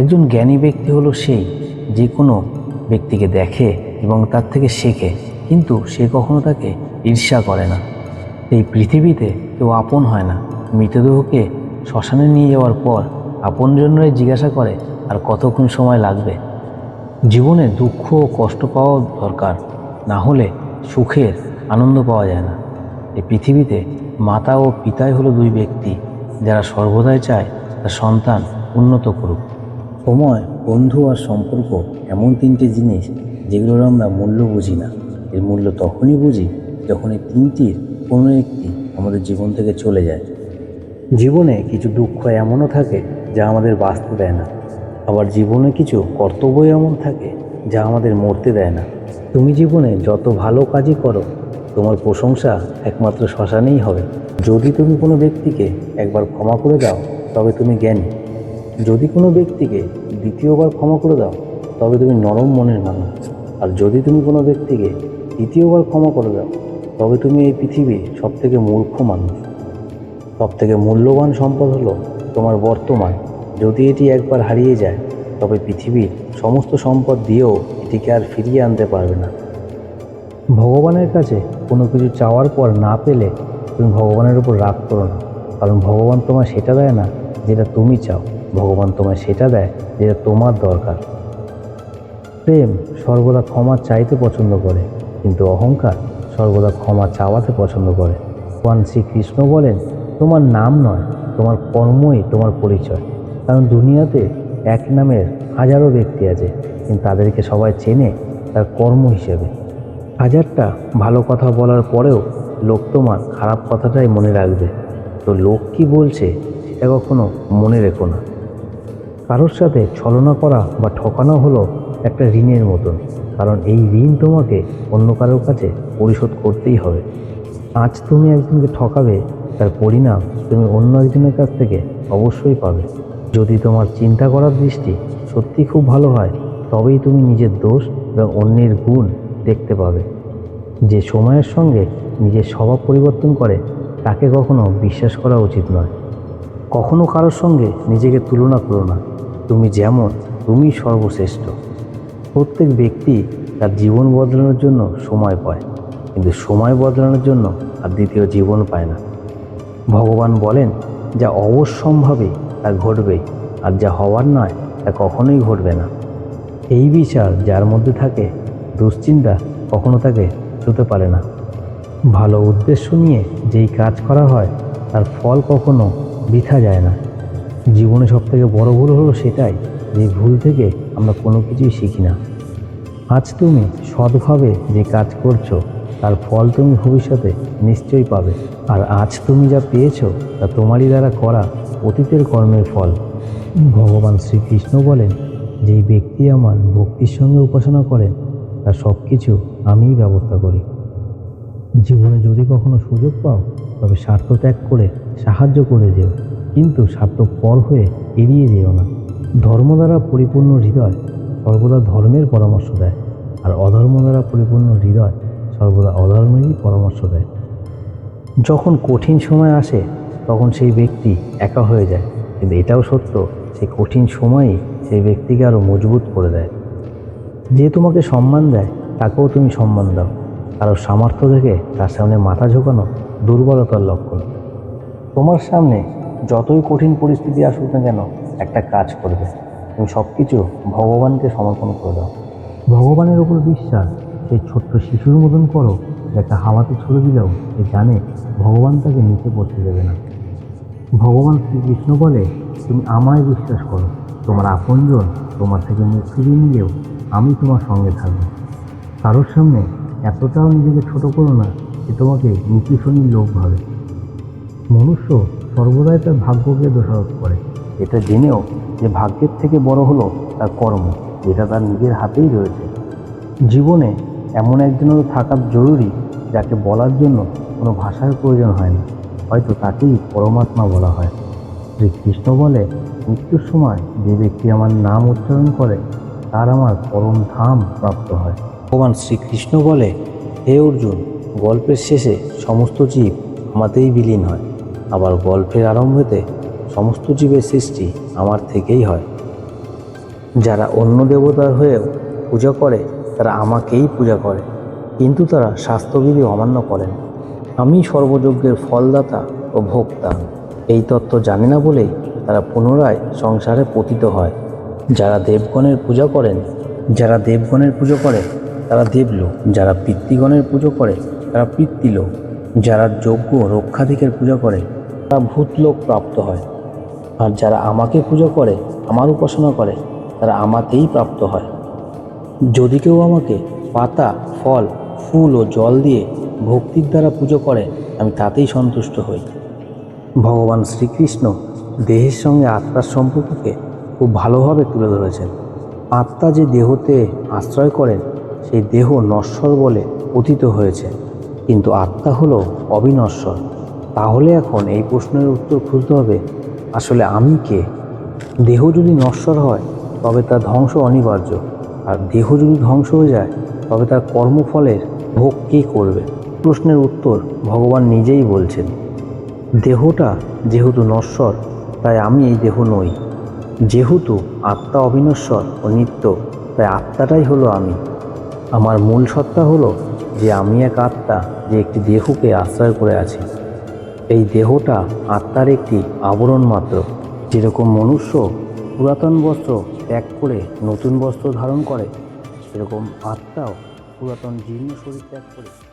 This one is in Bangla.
একজন জ্ঞানী ব্যক্তি হলো সেই যে কোনো ব্যক্তিকে দেখে এবং তার থেকে শেখে, কিন্তু সে কখনো তাকে ঈর্ষা করে না। এই পৃথিবীতে কেউ আপন হয় না। মৃতদেহকে শ্মশানে নিয়ে যাওয়ার পর আপনজনরাই জিজ্ঞাসা করে, আর কতক্ষণ সময় লাগবে? জীবনে দুঃখ ও কষ্ট পাওয়া দরকার। না হলে সুখের আনন্দ পাওয়া যায় না। এই পৃথিবীতে মাতা ও পিতাই হলো দুই ব্যক্তি। যারা সর্বদাই চায় তার সন্তান উন্নত করুক। সময়, বন্ধু আর সম্পর্ক এমন তিনটে জিনিস যেগুলোর আমরা মূল্য বুঝি না। এর মূল্য তখনই বুঝি যখন এই তিনটির কোনো একটি আমাদের জীবন থেকে চলে যায়। জীবনে কিছু দুঃখ এমনও থাকে যা আমাদের বাঁচতে দেয় না। আবার জীবনে কিছু কর্তব্য এমন থাকে যা আমাদের মরতে দেয় না। তুমি জীবনে যত ভালো কাজই করো, তোমার প্রশংসা একমাত্র শ্মশানেই হবে। যদি তুমি কোনো ব্যক্তিকে একবার ক্ষমা করে দাও, তবে তুমি জ্ঞানী। যদি কোনো ব্যক্তিকে দ্বিতীয়বার ক্ষমা করে দাও, তবে তুমি নরম মনের মানুষ। আর যদি তুমি কোনো ব্যক্তিকে তৃতীয়বার ক্ষমা করে দাও, তবে তুমি এই পৃথিবীর সবথেকে মূর্খ মানুষ। সব থেকে মূল্যবান সম্পদ হলো তোমার বর্তমান। যদি এটি একবার হারিয়ে যায়, তবে পৃথিবীর সমস্ত সম্পদ দিয়েও এটিকে আর ফিরিয়ে আনতে পারবে না। ভগবানের কাছে কোনো কিছু চাওয়ার পর না পেলে তুমি ভগবানের উপর রাগ করো না। কারণ ভগবান তোমায় সেটা দেয় না যেটা তুমি চাও। ভগবান তোমায় সেটা দেয় যেটা তোমার দরকার। প্রেম সর্বদা ক্ষমা চাইতে পছন্দ করে, কিন্তু অহংকার সর্বদা ক্ষমা চাওয়াতে পছন্দ করে। ভগবান শ্রীকৃষ্ণ বলেন, তোমার নাম নয়, তোমার কর্মই তোমার পরিচয়। কারণ দুনিয়াতে এক নামের হাজারো ব্যক্তি আছে, কিন্তু তাদেরকে সবাই চেনে তার কর্ম হিসেবে। হাজারটা ভালো কথা বলার পরেও লোক তোমার খারাপ কথাটাই মনে রাখবে। তো লোক কি বলছে, সেটা কখনো মনে রেখো না। কারোর সাথে ছলনা করা বা ঠকানো হলো একটা ঋণের মতন, কারণ এই ঋণ তোমাকে অন্য কারোর কাছে পরিশোধ করতেই হবে। আজ তুমি একজনকে ঠকাবে, তার পরিণাম তুমি অন্য একজনের কাছ থেকে অবশ্যই পাবে। যদি তোমার চিন্তা করার দৃষ্টি সত্যি খুব ভালো হয়, তবেই তুমি নিজের দোষ এবং অন্যের গুণ দেখতে পাবে। যে সময়ের সঙ্গে নিজের স্বভাব পরিবর্তন করে, তাকে কখনো বিশ্বাস করা উচিত নয়। কখনো কারোর সঙ্গে নিজেকে তুলনা করো না। তুমি যেমন তুমি সর্বশ্রেষ্ঠ। প্রত্যেক ব্যক্তি তার জীবন বদলানোর জন্য সময় পায়, কিন্তু সময় বদলানোর জন্য আর দ্বিতীয় জীবন পায় না। ভগবান বলেন, যা অবশ্যম্ভাবে তা ঘটবে, আর যা হওয়ার নয়, তা কখনোই ঘটবে না। এই বিচার যার মধ্যে থাকে, দুশ্চিন্তা কখনো তাকে ছুতে পারে না। ভালো উদ্দেশ্য নিয়ে যেই কাজ করা হয়, তার ফল কখনো বৃথা যায় না। জীবনে সবথেকে বড় ভুল হলো সেটাই যে ভুল থেকে আমরা কোনো কিছুই শিখি না। আজ তুমি সৎভাবে যে কাজ করছ, তার ফল তুমি ভবিষ্যতে নিশ্চয়ই পাবে। আর আজ তুমি যা পেয়েছ, তা তোমারই দ্বারা করা অতীতের কর্মের ফল। ভগবান শ্রীকৃষ্ণ বলেন, যেই ব্যক্তি আমার ভক্তির সঙ্গে উপাসনা করেন, তার সব কিছু আমিই ব্যবস্থা করি। জীবনে যদি কখনো সুযোগ পাও, তবে স্বার্থ ত্যাগ করে সাহায্য করে যেও, কিন্তু স্বার্থপর হয়ে এড়িয়ে যেও না। ধর্ম দ্বারা পরিপূর্ণ হৃদয় সর্বদা ধর্মের পরামর্শ দেয়, আর অধর্ম দ্বারা পরিপূর্ণ হৃদয় সর্বদা অধর্মেরই পরামর্শ দেয়। যখন কঠিন সময় আসে, তখন সেই ব্যক্তি একা হয়ে যায়, কিন্তু এটাও সত্য, সেই কঠিন সময়ই সেই ব্যক্তিকে আরও মজবুত করে দেয়। যে তোমাকে সম্মান দেয়, তাকেও তুমি সম্মান দাও। কারও সামর্থ্য থেকে তার সামনে মাথা ঝোঁকানো দুর্বলতার লক্ষণ। তোমার সামনে যতই কঠিন পরিস্থিতি আসুক না কেন, একটা কাজ করবে। তুমি সব কিছু ভগবানকে সমর্পণ করে দাও। ভগবানের উপর বিশ্বাস সেই ছোট্ট শিশুর মতন করো একটা হাওয়াতে ছুড়ে দিলেও সে জানে ভগবান তাকে নিচে পড়তে দেবে না। ভগবান শ্রীকৃষ্ণ বলে, তুমি আমায় বিশ্বাস করো। তোমার আপনজন তোমার থেকে মুখ ফিরিয়ে নিলেও আমি তোমার সঙ্গে থাকব। কারোর সামনে এতটাও নিজেকে ছোট করো না যে তোমাকে নিচু শনির লোক ভাবে। মনুষ্য সর্বদাই তার ভাগ্যকে দোষারোপ করে। এটা জেনেও যে ভাগ্যের থেকে বড় হলো তার কর্ম, যেটা তার নিজের হাতেই রয়েছে। জীবনে এমন একজনের থাকা জরুরি যাকে বলার জন্য কোনো ভাষার প্রয়োজন হয় না। হয়তো তাকেই পরমাত্মা বলা হয়। শ্রীকৃষ্ণ বলে, মৃত্যুর সময় যে ব্যক্তি আমার নাম উচ্চারণ করে, তার আমার পরম ধাম প্রাপ্ত হয়। ভগবান শ্রীকৃষ্ণ বলে, হে অর্জুন, গল্পের শেষে সমস্ত জীব আমাতেই বিলীন হয়। আবার গল্পের আরম্ভতে সমস্ত জীবের সৃষ্টি আমার থেকেই হয়। যারা অন্য দেবতার হয়েও পূজা করে, তারা আমাকেই পূজা করে। কিন্তু তারা স্বাস্থ্যবিধি অমান্য করেন। আমি সর্বযজ্ঞের ফলদাতা ও ভোক্তা। এই তত্ত্ব জানে না বলেই তারা পুনরায় সংসারে পতিত হয়। যারা দেবগণের পূজা করেন, যারা দেবগণের পুজো করে, তারা দেবলোক। যারা পিতৃগণের পুজো করে, তারা পিতৃলোক। যারা যজ্ঞ রক্ষাধিকের পূজা করে ভূতলোক প্রাপ্ত হয়। আর যারা আমাকে পুজো করে, আমার উপাসনা করে, তারা আমাতেই প্রাপ্ত হয়। যদি কেউ আমাকে পাতা, ফল, ফুল ও জল দিয়ে ভক্তির দ্বারা পুজো করে, আমি তাতেই সন্তুষ্ট হই। ভগবান শ্রীকৃষ্ণ দেহের সঙ্গে আত্মার সম্পর্ককে খুব ভালোভাবে তুলে ধরেছেন। আত্মা যে দেহতে আশ্রয় করেন সেই দেহ নশ্বর বলে পতিত হয়েছে। কিন্তু আত্মা হলো অবিনশ্বর। তাহলে এখন এই প্রশ্নের উত্তর খুঁজতে হবে, আসলে আমি কে? দেহ যদি নশ্বর হয়, তবে তার ধ্বংস অনিবার্য, আর দেহ যদি ধ্বংস হয়ে যায়, তবে তার কর্মফলের ভোগ কে করবে? প্রশ্নের উত্তর ভগবান নিজেই বলছেন, দেহটা যেহেতু নশ্বর, তাই আমি এই দেহ নই। যেহেতু আত্মা অবিনশ্বর ও নিত্য, তাই আত্মাটাই হলো আমি। আমার মূল সত্তা হলো যে আমি এক আত্মা, যে একটি দেহকে আশ্রয় করে আছে। এই দেহটা আত্মার একটি আবরণ মাত্র। যেরকম মনুষ্য পুরাতন বস্ত্র ত্যাগ করে নতুন বস্ত্র ধারণ করে, সেরকম আত্মাও পুরাতন জীর্ণ শরীর ত্যাগ করে।